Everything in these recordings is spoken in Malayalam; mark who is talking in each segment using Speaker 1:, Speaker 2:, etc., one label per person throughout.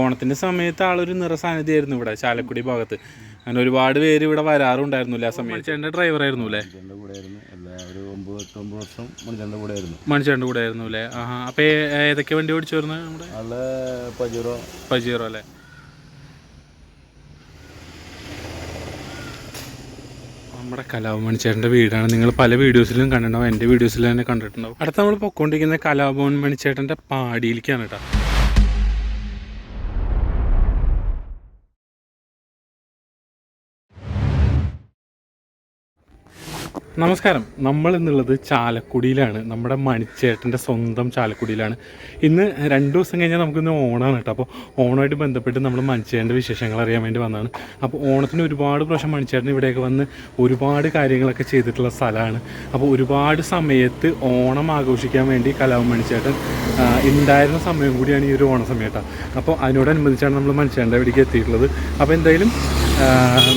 Speaker 1: ഓണത്തിന്റെ സമയത്ത് ആളൊരു നിറസാന്നിധ്യമായിരുന്നു ഇവിടെ ചാലക്കുടി ഭാഗത്ത്. അങ്ങനെ ഒരുപാട് പേര് ഇവിടെ വരാറുണ്ടായിരുന്നില്ല ആ സമയത്ത്. ഡ്രൈവർ ആയിരുന്നു അല്ലേ?
Speaker 2: മണിച്ചേന്റെ കൂടെ ആയിരുന്നു. എല്ലാ ഒരു ഒമ്പത് എട്ടൊമ്പത് വർഷം മണിച്ചേന്റെ കൂടെ ആയിരുന്നു.
Speaker 1: കൂടെ ആയിരുന്നു അല്ലേ? ആഹാ. അപ്പോൾ ഏതൊക്കെ വണ്ടി ഓടിച്ചു വരുന്നത് നമ്മുടെ?
Speaker 2: പജീറോ പജൂറോ.
Speaker 1: പജീറോ അല്ലേ? നമ്മുടെ കലാഭവൻ ചേട്ടന്റെ വീടാണ്. നിങ്ങൾ പല വീഡിയോസിലും കണ്ടിട്ടുണ്ടാവും. എന്റെ വീഡിയോസിൽ തന്നെ കണ്ടിട്ടുണ്ടാവും. അടുത്ത നമ്മൾ പൊക്കോണ്ടിരിക്കുന്ന കലാഭവൻ മണിച്ചേട്ടന്റെ പാടിയിലേക്കാണ് കേട്ടോ. നമസ്കാരം. നമ്മൾ ഇന്നുള്ളത് ചാലക്കുടിയിലാണ്. നമ്മുടെ മണിച്ചേട്ടന്റെ സ്വന്തം ചാലക്കുടിയിലാണ്. ഇന്ന് രണ്ട് ദിവസം കഴിഞ്ഞാൽ നമുക്കിന്ന് ഓണമാണ് കേട്ടോ. അപ്പോൾ ഓണമായിട്ട് ബന്ധപ്പെട്ട് നമ്മൾ മണിച്ചേട്ടന്റെ വിശേഷങ്ങൾ അറിയാൻ വേണ്ടി വന്നതാണ്. അപ്പോൾ ഓണത്തിന് ഒരുപാട് പ്രാവശ്യം മണിച്ചേട്ടൻ ഇവിടെയൊക്കെ വന്ന് ഒരുപാട് കാര്യങ്ങളൊക്കെ ചെയ്തിട്ടുള്ള സ്ഥലമാണ്. അപ്പോൾ ഒരുപാട് സമയത്ത് ഓണം ആഘോഷിക്കാൻ വേണ്ടി കലാവും മണിച്ചേട്ടൻ ഉണ്ടായിരുന്ന സമയം കൂടിയാണ് ഈ ഒരു ഓണ സമയം കേട്ടോ. അപ്പോൾ അതിനോടനുബന്ധിച്ചാണ് നമ്മൾ മണിച്ചേട്ടന്റെ ഇവിടേക്ക് എത്തിയിട്ടുള്ളത്. അപ്പോൾ എന്തായാലും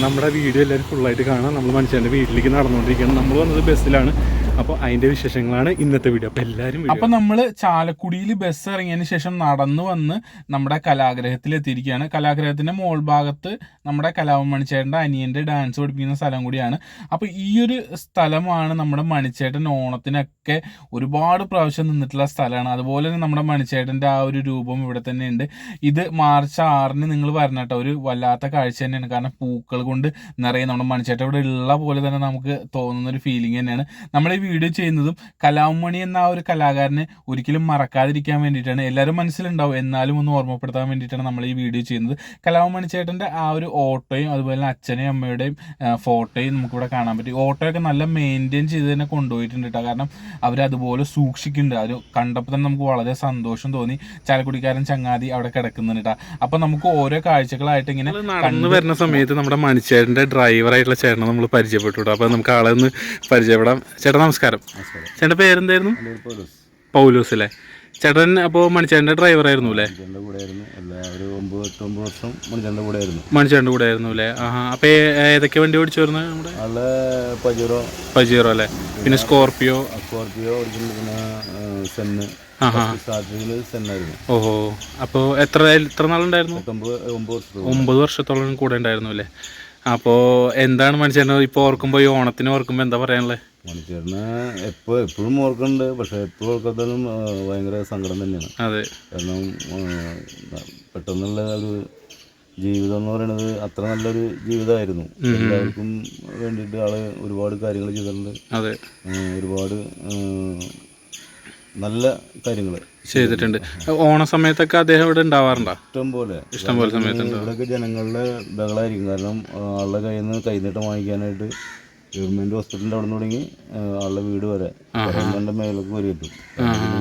Speaker 1: നമ്മുടെ വീഡിയോ എല്ലാവരും ഫുള്ളായിട്ട് കാണാം. നമ്മൾ മനുഷ്യന്റെ വീട്ടിലേക്ക് നടന്നുകൊണ്ടിരിക്കുകയാണ്. നമ്മൾ വന്നത് ബസ്സിലാണ്. അപ്പോൾ അതിന്റെ വിശേഷങ്ങളാണ് ഇന്നത്തെ വീഡിയോ അപ്പോൾ എല്ലാരും അപ്പോൾ നമ്മൾ ചാലക്കുടിയിൽ ബസ് ഇറങ്ങിയതിന് ശേഷം നടന്നു വന്ന് നമ്മുടെ കലാഗ്രഹത്തിൽ എത്തിയിരിക്കുകയാണ് കലാഗ്രഹത്തിന്റെ മോൾ ഭാഗത്ത് നമ്മുടെ കലാവൻ മണിച്ചേട്ടന്റെ അനിയന്റെ ഡാൻസ് പഠിപ്പിക്കുന്ന സ്ഥലം കൂടിയാണ്. അപ്പോൾ ഈ ഒരു സ്ഥലമാണ് നമ്മുടെ മണിച്ചേട്ടൻ ഓണത്തിനൊക്കെ ഒരുപാട് പ്രാവശ്യം നിന്നിട്ടുള്ള സ്ഥലമാണ്. അതുപോലെ തന്നെ നമ്മുടെ മണിച്ചേട്ടന്റെ ആ ഒരു രൂപം ഇവിടെ തന്നെ ഉണ്ട്. ഇത് മാർച്ച് ആറിന് നിങ്ങൾ വരണം കേട്ടോ. ഒരു വല്ലാത്ത കാഴ്ച തന്നെയാണ്. കാരണം പൂക്കൾ കൊണ്ട് നിറയെ നമ്മുടെ മണിച്ചേട്ടൻ ഇവിടെ ഉള്ള പോലെ തന്നെ നമുക്ക് തോന്നുന്ന ഒരു ഫീലിംഗ് തന്നെയാണ്. നമ്മൾ ഈ വീഡിയോ ചെയ്യുന്നതും കലാമണി എന്ന ആ ഒരു കലാകാരനെ ഒരിക്കലും മറക്കാതിരിക്കാൻ വേണ്ടിയിട്ടാണ്. എല്ലാവരും മനസ്സിലുണ്ടാവും. എന്നാലും ഒന്ന് ഓർമ്മപ്പെടുത്താൻ വേണ്ടിയിട്ടാണ് നമ്മൾ ഈ വീഡിയോ ചെയ്യുന്നത്. കലാമണി ചേട്ടന്റെ ആ ഒരു ഓട്ടോയും അതുപോലെ തന്നെ അച്ഛനെയും അമ്മയുടെയും ഫോട്ടോയും നമുക്കിവിടെ കാണാൻ പറ്റും. ഓട്ടോയൊക്കെ നല്ല മെയിന്റെയിൻ ചെയ്ത് തന്നെ കൊണ്ടുപോയിട്ടുണ്ട് കേട്ടോ. കാരണം അവർ അതുപോലെ സൂക്ഷിക്കുന്നുണ്ട്. അത് കണ്ടപ്പോൾ തന്നെ നമുക്ക് വളരെ സന്തോഷം തോന്നി. ചാലക്കുടിക്കാരൻ ചങ്ങാതി അവിടെ കിടക്കുന്നുണ്ട് കേട്ടോ. അപ്പോൾ നമുക്ക് ഓരോ കാഴ്ചകളായിട്ട് ഇങ്ങനെ നടന്നു വരുന്ന സമയത്ത് നമ്മുടെ മണിച്ചേട്ടന്റെ ഡ്രൈവറായിട്ടുള്ള ചേട്ടനെ നമ്മൾ പരിചയപ്പെട്ടു അപ്പോൾ നമുക്ക് ആളെ ഒന്ന് പരിചയപ്പെടാം. ചേട്ടാ നമസ്കാരം.
Speaker 2: ചേട്ടൻ
Speaker 1: ചേട്ടന്റെ പേരെന്തായിരുന്നു?
Speaker 2: പൗലോസ്
Speaker 1: അല്ലേ? ചേട്ടൻ അപ്പോൾ
Speaker 2: മണിച്ചേട്ടന്റെ കൂടെ ആയിരുന്നു അല്ലേ? മണിച്ചേട്ടന്റെ കൂടെ ആയിരുന്നു
Speaker 1: അല്ലേ? ആഹാ. അപ്പോൾ ഏതൊക്കെ വണ്ടി ഓടിച്ചു വരുന്നത് നമ്മുടെ?
Speaker 2: പജീറോ.
Speaker 1: പജൂറോ അല്ലേ? പിന്നെ
Speaker 2: സ്കോർപിയോ ആ, സെന്ന്.
Speaker 1: ഓഹോ. അപ്പോൾ എത്ര എത്ര നാളുണ്ടായിരുന്നു?
Speaker 2: പത്തൊമ്പത് ഒമ്പത് വർഷത്തോളം
Speaker 1: ഒമ്പത് വർഷത്തോളം കൂടെ ഉണ്ടായിരുന്നു അല്ലേ? അപ്പോൾ എന്താണ് മനുഷ്യൻ ഇപ്പോൾ ഓർക്കുമ്പോൾ ഈ ഓണത്തിന് ഓർക്കുമ്പോൾ എന്താ പറയാനുള്ളത്
Speaker 2: മണിച്ചേട്ടനെ എപ്പോൾ എപ്പോഴും ഓർക്കുന്നുണ്ട്. പക്ഷെ എപ്പോഴും ഓർക്കാത്തതും ഭയങ്കര സങ്കടം തന്നെയാണ്.
Speaker 1: അതെ.
Speaker 2: കാരണം പെട്ടെന്നുള്ള ഒരു ജീവിതം എന്ന് പറയുന്നത് അത്ര നല്ലൊരു ജീവിതമായിരുന്നു. എല്ലാവർക്കും വേണ്ടിയിട്ട് ആൾ ഒരുപാട് കാര്യങ്ങൾ ചെയ്തിട്ടുണ്ട്.
Speaker 1: അതെ.
Speaker 2: ഒരുപാട് നല്ല കാര്യങ്ങൾ
Speaker 1: ചെയ്തിട്ടുണ്ട്. ഓണ സമയത്തൊക്കെ അദ്ദേഹം ഇവിടെ ഉണ്ടാവാറുണ്ടോ?
Speaker 2: ഇഷ്ടം പോലെ.
Speaker 1: ഇഷ്ടം പോലെ സമയത്ത്
Speaker 2: ഇവിടെയൊക്കെ ജനങ്ങളുടെ ബഹളായിരിക്കും കാരണം ആളുടെ കയ്യിൽ നിന്ന് കൈനീട്ടം വാങ്ങിക്കാനായിട്ട് ഗവൺമെന്റ് ഹോസ്പിറ്റലിന്റെ അവിടെ നിന്ന് തുടങ്ങി ആളുടെ വീട് വരെ രണ്ട് മേലേക്ക് വരെ എത്തും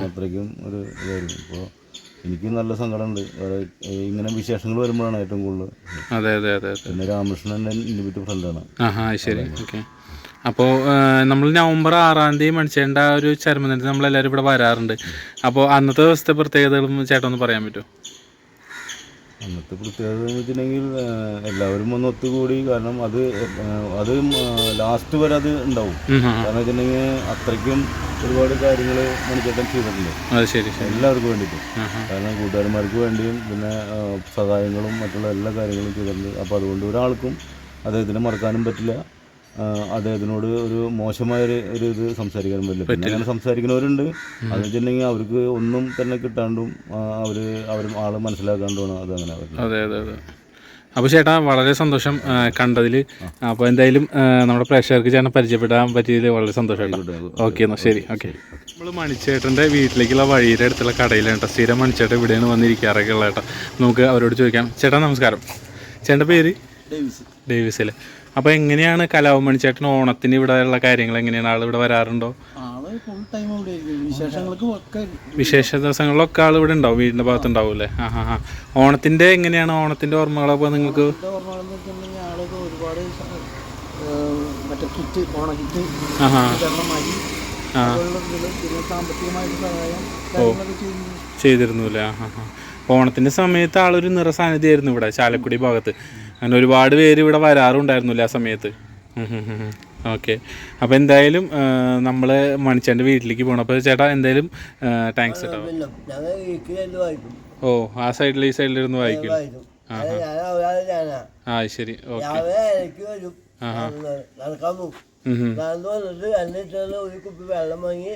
Speaker 2: അത്രയ്ക്കും ഒരു ഇതായിരുന്നു ഇപ്പോൾ എനിക്ക് നല്ല സങ്കടമുണ്ട്. ഇങ്ങനെ വിശേഷങ്ങൾ വരുമ്പോഴാണ് ഏറ്റവും കൂടുതൽ.
Speaker 1: അതെ അതെ അതെ
Speaker 2: പിന്നെ രാമകൃഷ്ണൻ എന്റെ ഫ്രണ്ടാണ്
Speaker 1: ആഹാ ശരി. ഓക്കെ. അപ്പോൾ നമ്മൾ നവംബർ ആറാം തീയതി മണിച്ചേണ്ട ആ ഒരു ചരമദിനത്തിൽ നമ്മളെല്ലാവരും ഇവിടെ വരാറുണ്ട്. അപ്പോൾ അന്നത്തെ ദിവസത്തെ പ്രത്യേകതകളും ചേട്ടൻ ഒന്ന് പറയാൻ പറ്റുമോ?
Speaker 2: അന്നത്തെ പ്രത്യേകത എന്ന് വെച്ചിട്ടുണ്ടെങ്കിൽ എല്ലാവരും ഒന്ന് ഒത്തുകൂടി കാരണം അത് അത് ലാസ്റ്റ് വരെ അത് ഉണ്ടാവും. കാരണം വെച്ചിട്ടുണ്ടെങ്കിൽ അത്രയ്ക്കും ഒരുപാട് കാര്യങ്ങൾ മണിച്ചേട്ടൻ ചെയ്തിട്ടുണ്ട്. എല്ലാവർക്കും വേണ്ടിയിട്ടും. കാരണം കൂട്ടുകാരന്മാർക്ക് വേണ്ടിയും പിന്നെ സഹായങ്ങളും മറ്റുള്ള എല്ലാ കാര്യങ്ങളും ചെയ്തിട്ടുണ്ട്. അപ്പോൾ അതുകൊണ്ട് ഒരാൾക്കും അദ്ദേഹത്തിനെ മറക്കാനും പറ്റില്ല. അദ്ദേഹത്തിനോട് ഒരു മോശമായ ഒരു ഒരു ഇത് സംസാരിക്കാൻ പറ്റില്ല. പിന്നെ അങ്ങനെ സംസാരിക്കുന്നവരുണ്ട്. അത് വെച്ചിട്ടുണ്ടെങ്കിൽ അവർക്ക് ഒന്നും തന്നെ കിട്ടാണ്ടും അവർ അവർ ആൾ മനസ്സിലാക്കാണ്ടുമാണ് അത് അങ്ങനെ
Speaker 1: അതെ അതെ അതെ. അപ്പോൾ ചേട്ടാ വളരെ സന്തോഷം കണ്ടതിൽ അപ്പോൾ എന്തായാലും നമ്മുടെ പ്രേക്ഷകർക്ക് ചേട്ടൻ പരിചയപ്പെടാൻ പറ്റിയതിൽ വളരെ സന്തോഷം കേട്ടോ ഓക്കെ എന്നാൽ ശരി. ഓക്കെ നമ്മൾ മണിച്ചേട്ടന്റെ വീട്ടിലേക്കുള്ള വഴിയുടെ അടുത്തുള്ള കടയിലാണ് കേട്ടോ. സ്ഥിരം മണിച്ചേട്ടൻ ഇവിടെയാണ് വന്നിരിക്കാറൊക്കെ ഉള്ളത് കേട്ടോ. നമുക്ക് അവരോട് ചോദിക്കാം. ചേട്ടാ നമസ്കാരം. ചേട്ടന്റെ പേര്? ഡേവിസ്. ഡേവിസ് അല്ലേ? അപ്പോൾ എങ്ങനെയാണ് കലാവും ചേട്ടൻ ഓണത്തിന് ഇവിടെ ഉള്ള കാര്യങ്ങൾ എങ്ങനെയാണ്? ആൾ ഇവിടെ വരാറുണ്ടോ? വിശേഷ ദിവസങ്ങളിലൊക്കെ ആൾ ഇവിടെ ഉണ്ടാവും വീടിന്റെ ഭാഗത്ത് ഉണ്ടാവും ആ ഹാ ഹാ ഓണത്തിന്റെ എങ്ങനെയാണ്? ഓണത്തിന്റെ ഓർമ്മകളൊക്കെ നിങ്ങൾക്ക്?
Speaker 3: ഒരുപാട് മറ്റേ കിറ്റ് ഓണ
Speaker 1: ചെയ്തിരുന്നു. അല്ലേ ഓണത്തിന്റെ സമയത്ത് ആളൊരു നിറസാന്നിധ്യമായിരുന്നു ഇവിടെ ചാലക്കുടി ഭാഗത്ത്. അങ്ങനെ ഒരുപാട് പേര് ഇവിടെ വരാറുണ്ടായിരുന്നില്ല ആ സമയത്ത്. ഓക്കെ. അപ്പോൾ എന്തായാലും നമ്മൾ മണിച്ചേന്റെ വീട്ടിലേക്ക് പോകണം അപ്പോൾ ചേട്ടാ എന്തായാലും താങ്ക്സ് കേട്ടോ ഓ ആ സൈഡിൽ ഈ സൈഡിൽ ഇരുന്ന് വായിക്കും. ആ ശരി. ഓക്കെ.
Speaker 4: ഒരു കുപ്പി വെള്ളം വാങ്ങി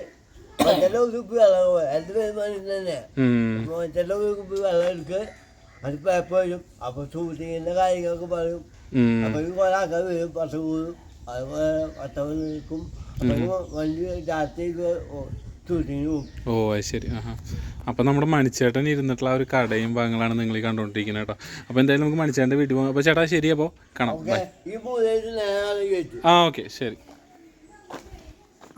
Speaker 4: മറ്റേ ഒരു കുപ്പി വെള്ളം പോയി എന്റെ പേര് മനുഷ്യൻ ഒരു കുപ്പി വെള്ളം എടുക്ക് അത് പേപ്പർ വരും അപ്പൊ ഷൂട്ടിങ്ങിന്റെ കാര്യങ്ങളൊക്കെ പറയും. അപ്പൊ ഈ കുറെ ആൾക്കാർ വരും പത്ത് കൂടും അതുപോലെ പത്തവൻ നിൽക്കും വണ്ടി രാത്രി
Speaker 1: ഓ ശരി. ആ അപ്പം നമ്മുടെ മണിച്ചേട്ടൻ ഇരുന്നിട്ടുള്ള ഒരു കടയും ഭാഗങ്ങളാണ് നിങ്ങൾ ഈ കണ്ടുകൊണ്ടിരിക്കുന്നത് കേട്ടോ. അപ്പോൾ എന്തായാലും നമുക്ക് മണിച്ചേട്ടന്റെ വീട്ടിൽ പോകാം. അപ്പോൾ ചേട്ടാ ശരി അപ്പോൾ കാണാം. ആ ഓക്കെ. ശരി.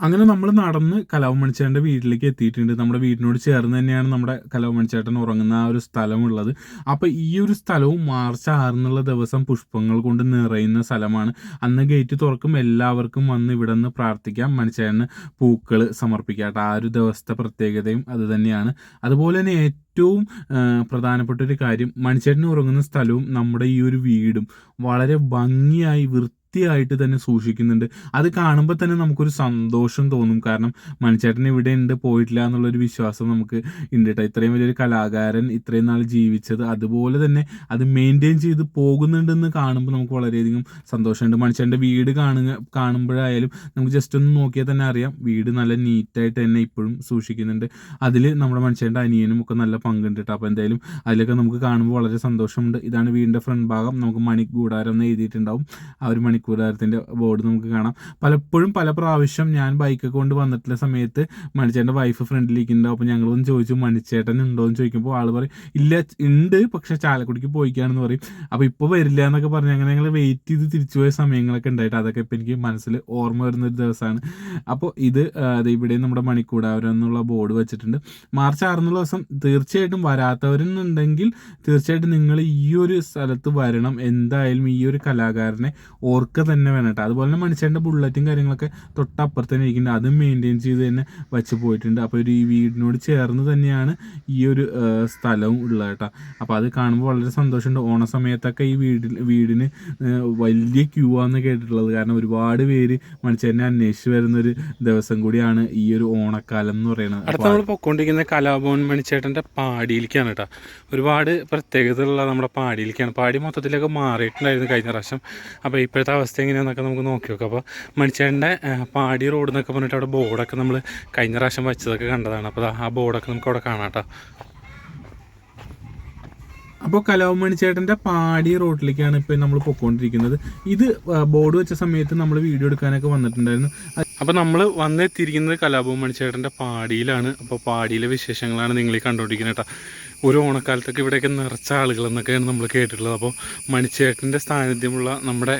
Speaker 1: അങ്ങനെ നമ്മൾ നടന്ന് കലാവമണിച്ചേട്ടന്റെ വീട്ടിലേക്ക് എത്തിയിട്ടുണ്ട്. നമ്മുടെ വീടിനോട് ചേർന്ന് തന്നെയാണ് നമ്മുടെ കലാവമണിച്ചേട്ടൻ ഉറങ്ങുന്ന ആ ഒരു സ്ഥലമുള്ളത്. അപ്പോൾ ഈ ഒരു സ്ഥലവും മാർച്ച് ആറിനുള്ള ദിവസം പുഷ്പങ്ങൾ കൊണ്ട് നിറയുന്ന സ്ഥലമാണ്. അന്ന് ഗേറ്റ് തുറക്കും എല്ലാവർക്കും വന്ന് ഇവിടെ നിന്ന് പ്രാർത്ഥിക്കാം. മണിച്ചേട്ടന് പൂക്കൾ സമർപ്പിക്കാം കേട്ടോ ആ ഒരു ദിവസത്തെ പ്രത്യേകതയും അത് തന്നെയാണ്. അതുപോലെ തന്നെ ഏറ്റവും പ്രധാനപ്പെട്ട ഒരു കാര്യം മണിച്ചേട്ടന് ഉറങ്ങുന്ന സ്ഥലവും നമ്മുടെ ഈ ഒരു വീടും വളരെ ഭംഗിയായി വൃത്തിയായിട്ട് തന്നെ സൂക്ഷിക്കുന്നുണ്ട്. അത് കാണുമ്പോൾ തന്നെ നമുക്കൊരു സന്തോഷം തോന്നും. കാരണം മണിച്ചേട്ടൻ ഇവിടെ ഉണ്ട് പോയിട്ടില്ല എന്നുള്ളൊരു വിശ്വാസം നമുക്ക് ഉണ്ട് കേട്ടോ ഇത്രയും വലിയൊരു കലാകാരൻ ഇത്രയും നാൾ ജീവിച്ചത് അതുപോലെ തന്നെ അത് മെയിന്റെയിൻ ചെയ്ത് പോകുന്നുണ്ടെന്ന് കാണുമ്പോൾ നമുക്ക് വളരെയധികം സന്തോഷമുണ്ട്. മണിച്ചേട്ടന്റെ വീട് കാണുക കാണുമ്പോഴായാലും നമുക്ക് ജസ്റ്റ് ഒന്ന് നോക്കിയാൽ തന്നെ അറിയാം. വീട് നല്ല നീറ്റായിട്ട് തന്നെ ഇപ്പോഴും സൂക്ഷിക്കുന്നുണ്ട്. അതിൽ നമ്മുടെ മനുഷ്യന്റെ അനിയനും ഒക്കെ നല്ല പങ്കുണ്ട് കേട്ടോ അപ്പോൾ എന്തായാലും അതിലൊക്കെ നമുക്ക് കാണുമ്പോൾ വളരെ സന്തോഷമുണ്ട്. ഇതാണ് വീടിന്റെ ഫ്രണ്ട് ഭാഗം. നമുക്ക് മണിക്കൂടാരം എന്ന് എഴുതിയിട്ടുണ്ടാവും. ആ ഒരു മണിക്കൂടാരത്തിന്റെ ബോർഡ് നമുക്ക് കാണാം. പലപ്പോഴും പല പ്രാവശ്യം ഞാൻ ബൈക്ക് കൊണ്ട് വന്നിട്ടുള്ള സമയത്ത് മണിച്ചേട്ടന്റെ വൈഫ് ഫ്രണ്ടിലിരിക്കുന്നുണ്ടാവും അപ്പോൾ ഞങ്ങളൊന്ന് ചോദിച്ചു മണിച്ചേട്ടൻ ഉണ്ടോ? എന്ന് ചോദിക്കുമ്പോൾ ആൾ പറയും ഇല്ല ഉണ്ട് പക്ഷേ ചാലക്കുടിക്ക് പോയിക്കാണെന്ന് പറയും. അപ്പോൾ ഇപ്പോൾ വരില്ല എന്നൊക്കെ പറഞ്ഞ് അങ്ങനെ ഞങ്ങൾ വെയിറ്റ് ചെയ്ത് തിരിച്ചു പോയ സമയങ്ങളൊക്കെ ഉണ്ടായിട്ട് അതൊക്കെ ഇപ്പോൾ എനിക്ക് മനസ്സിൽ ഓർമ്മ വരുന്ന ഒരു ദിവസമാണ് അപ്പോൾ ഇത് ഇവിടെ നമ്മുടെ മണിക്കൂടാവരം എന്നുള്ള ബോർഡ് വെച്ചിട്ടുണ്ട്. മാർച്ച് ആറെന്നുള്ള ദിവസം തീർച്ചയായിട്ടും വരാത്തവരെന്നുണ്ടെങ്കിൽ തീർച്ചയായിട്ടും നിങ്ങൾ ഈ ഒരു സ്ഥലത്ത് വരണം. എന്തായാലും ഈ ഒരു കലാകാരനെ ഓർക്ക തന്നെ വേണം കേട്ടോ. അതുപോലെ തന്നെ മനുഷ്യന്റെ ബുള്ളറ്റും കാര്യങ്ങളൊക്കെ തൊട്ടപ്പുറത്ത് തന്നെ ഇരിക്കുന്നുണ്ട്. അതും മെയിന്റെയിൻ ചെയ്ത് തന്നെ വെച്ച് പോയിട്ടുണ്ട്. അപ്പോൾ ഒരു ഈ വീടിനോട് ചേർന്ന് തന്നെയാണ് ഈ ഒരു സ്ഥലവും ഉള്ളത് കേട്ടോ. അപ്പോൾ അത് കാണുമ്പോൾ വളരെ സന്തോഷമുണ്ട്. ഓണ സമയത്തൊക്കെ ഈ വീടിൽ വീടിന് വലിയ ക്യൂ ആണെന്ന് കേട്ടിട്ടുള്ളത്. കാരണം ഒരുപാട് പേര് മനുഷ്യനെ അന്വേഷിച്ച് വരുന്നൊരു ദിവസം കൂടിയാണ് ഈ ഒരു ഓണക്കാലം എന്ന് പറയുന്നത്.
Speaker 5: അടുത്ത നമ്മൾ പൊയ്ക്കൊണ്ടിരിക്കുന്ന കലാഭവൻ മണിച്ചേട്ടന്റെ പാടിയിലേക്കാണ് കേട്ടോ. ഒരുപാട് പ്രത്യേകതയുള്ള നമ്മുടെ പാടിയിലേക്കാണ്. പാടി മൊത്തത്തിലൊക്കെ മാറിയിട്ടുണ്ടായിരുന്നു കഴിഞ്ഞ പ്രാവശ്യം. അപ്പോൾ ഇപ്പോഴത്തെ അവസ്ഥ എങ്ങനെയാണെന്നൊക്കെ നമുക്ക് നോക്കി നോക്കാം അപ്പോൾ മണിച്ചേട്ടന്റെ പാടി റോഡ് എന്നൊക്കെ പറഞ്ഞിട്ട് അവിടെ ബോർഡൊക്കെ നമ്മൾ കഴിഞ്ഞ പ്രാവശ്യം വെച്ചതൊക്കെ കണ്ടതാണ്. അപ്പോൾ ആ ബോർഡൊക്കെ നമുക്ക് അവിടെ കാണാം
Speaker 1: അപ്പോൾ കലാവ് മണിച്ചേട്ടന്റെ പാടി റോഡിലേക്കാണ് ഇപ്പോൾ നമ്മൾ പൊയ്ക്കൊണ്ടിരിക്കുന്നത് ഇത് ബോർഡ് വെച്ച സമയത്ത് നമ്മൾ വീഡിയോ എടുക്കാനൊക്കെ വന്നിട്ടുണ്ടായിരുന്നു.
Speaker 5: അപ്പോൾ നമ്മൾ വന്നെത്തിയിരിക്കുന്നത് കലാഭവൻ മണിച്ചേട്ടന്റെ പാടിയിലാണ്. അപ്പോൾ പാടിയിലെ വിശേഷങ്ങളാണ് നിങ്ങൾ കണ്ടുകൊണ്ടിരിക്കുന്നത് കേട്ടോ ഒരു ഓണക്കാലത്തൊക്കെ ഇവിടെയൊക്കെ നിറച്ച ആളുകളെന്നൊക്കെയാണ് നമ്മൾ കേട്ടിട്ടുള്ളത്. അപ്പോൾ മണിച്ചേട്ടന്റെ സാന്നിധ്യമുള്ള നമ്മുടെ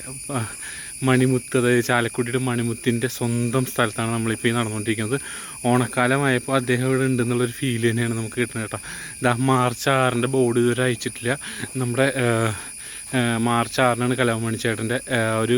Speaker 5: മണിമുത്ത് അതായത് ചാലക്കുടിയുടെ മണിമുത്തിന്റെ സ്വന്തം സ്ഥലത്താണ് നമ്മളിപ്പോൾ ഈ നടന്നുകൊണ്ടിരിക്കുന്നത്. ഓണക്കാലമായപ്പോൾ അദ്ദേഹം ഇവിടെ ഉണ്ടെന്നുള്ളൊരു ഫീൽ തന്നെയാണ് നമുക്ക് കിട്ടുന്നത് കേട്ടോ. ഇതാ മാർച്ച് ആറിന്റെ ബോർഡ് ഇതുവരെ അയച്ചിട്ടില്ല. നമ്മുടെ മാർച്ച് ആറിനാണ് കലാമണി ചേട്ടന്റെ ഒരു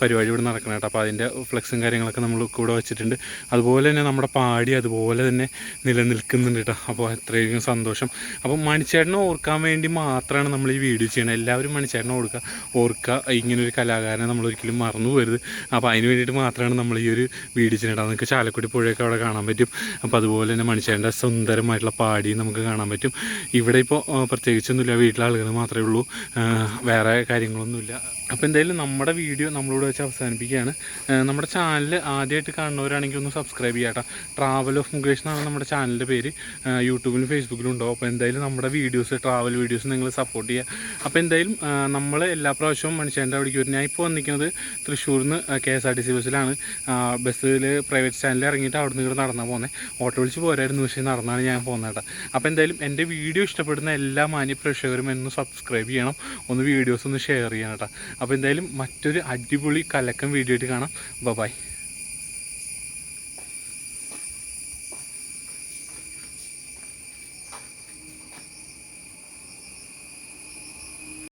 Speaker 5: പരിപാടി ഇവിടെ നടക്കുന്നത് കേട്ടോ. അപ്പോൾ അതിന്റെ ഫ്ലെക്സും കാര്യങ്ങളൊക്കെ നമ്മൾ കൂടെ വെച്ചിട്ടുണ്ട്. അതുപോലെ തന്നെ നമ്മുടെ പാടി അതുപോലെ തന്നെ നിലനിൽക്കുന്നുണ്ട് കേട്ടോ. അപ്പോൾ അത്രയധികം സന്തോഷം. അപ്പോൾ മണിച്ചേട്ടനെ ഓർക്കാൻ വേണ്ടി മാത്രമാണ് നമ്മൾ ഈ വീഡിയോ ചെയ്യണത്. എല്ലാവരും മണിച്ചേട്ടനെ ഓർക്കുക ഓർക്കുക ഇങ്ങനൊരു കലാകാരനെ നമ്മൾ ഒരിക്കലും മറന്നു പോരുത് അപ്പോൾ അതിന് വേണ്ടിയിട്ട് മാത്രമാണ് നമ്മൾ ഈ ഒരു വീഡിയോ ചെയ്യുന്നത് നമുക്ക് ചാലക്കുടി പുഴയൊക്കെ അവിടെ കാണാൻ പറ്റും. അപ്പോൾ അതുപോലെ തന്നെ മണിച്ചേട്ടന്റെ സുന്ദരമായിട്ടുള്ള പാടി നമുക്ക് കാണാൻ പറ്റും. ഇവിടെ ഇപ്പോൾ പ്രത്യേകിച്ചൊന്നുമില്ല. വീട്ടിലെ ആളുകൾ മാത്രമേ ഉള്ളൂ. വേറെ കാര്യങ്ങളൊന്നുമില്ല. അപ്പോൾ എന്തായാലും നമ്മുടെ വീഡിയോ നമ്മളോട് വെച്ച് അവസാനിപ്പിക്കുകയാണ്. നമ്മുടെ ചാനൽ ആദ്യമായിട്ട് കാണുന്നവരാണെങ്കിൽ ഒന്ന് സബ്സ്ക്രൈബ് ചെയ്യാം കേട്ടോ ട്രാവൽ ഓഫ് മുകേഷ് എന്നാണ് നമ്മുടെ ചാനലിന്റെ പേര്. യൂട്യൂബിലും ഫേസ്ബുക്കിലും ഉണ്ടാവും അപ്പോൾ എന്തായാലും നമ്മുടെ വീഡിയോസ് ട്രാവൽ വീഡിയോസ് നിങ്ങൾ സപ്പോർട്ട് ചെയ്യുക അപ്പോൾ എന്തായാലും നമ്മൾ എല്ലാ പ്രാവശ്യവും മനുഷ്യന്റെ അവിടേക്ക് വരും. ഞാൻ ഇപ്പോൾ വന്നിരിക്കുന്നത് തൃശ്ശൂരിൽ നിന്ന് K S R T C ബസ്സിലാണ്. ബസ്സിൽ പ്രൈവറ്റ് സ്റ്റാൻഡിൽ ഇറങ്ങിയിട്ട് അവിടെ നിന്ന് നടന്നാൽ പോകുന്നത് ഓട്ടോ വിളിച്ച് പോരായിരുന്നു പക്ഷേ നടന്നാണ് ഞാൻ പോകുന്നത് കേട്ടോ. അപ്പോൾ എന്തായാലും എന്റെ വീഡിയോ ഇഷ്ടപ്പെടുന്ന എല്ലാ മാന്യ പ്രേക്ഷകരും എന്ന് സബ്സ്ക്രൈബ് ചെയ്യണം. ഒന്ന് വീഡിയോസ് ഒന്ന് ഷെയർ ചെയ്യണം കേട്ടോ. അപ്പോൾ എന്തായാലും മറ്റൊരു അടിപൊളി കലക്കം വീഡിയോ ആയിട്ട് കാണാം. ബൈ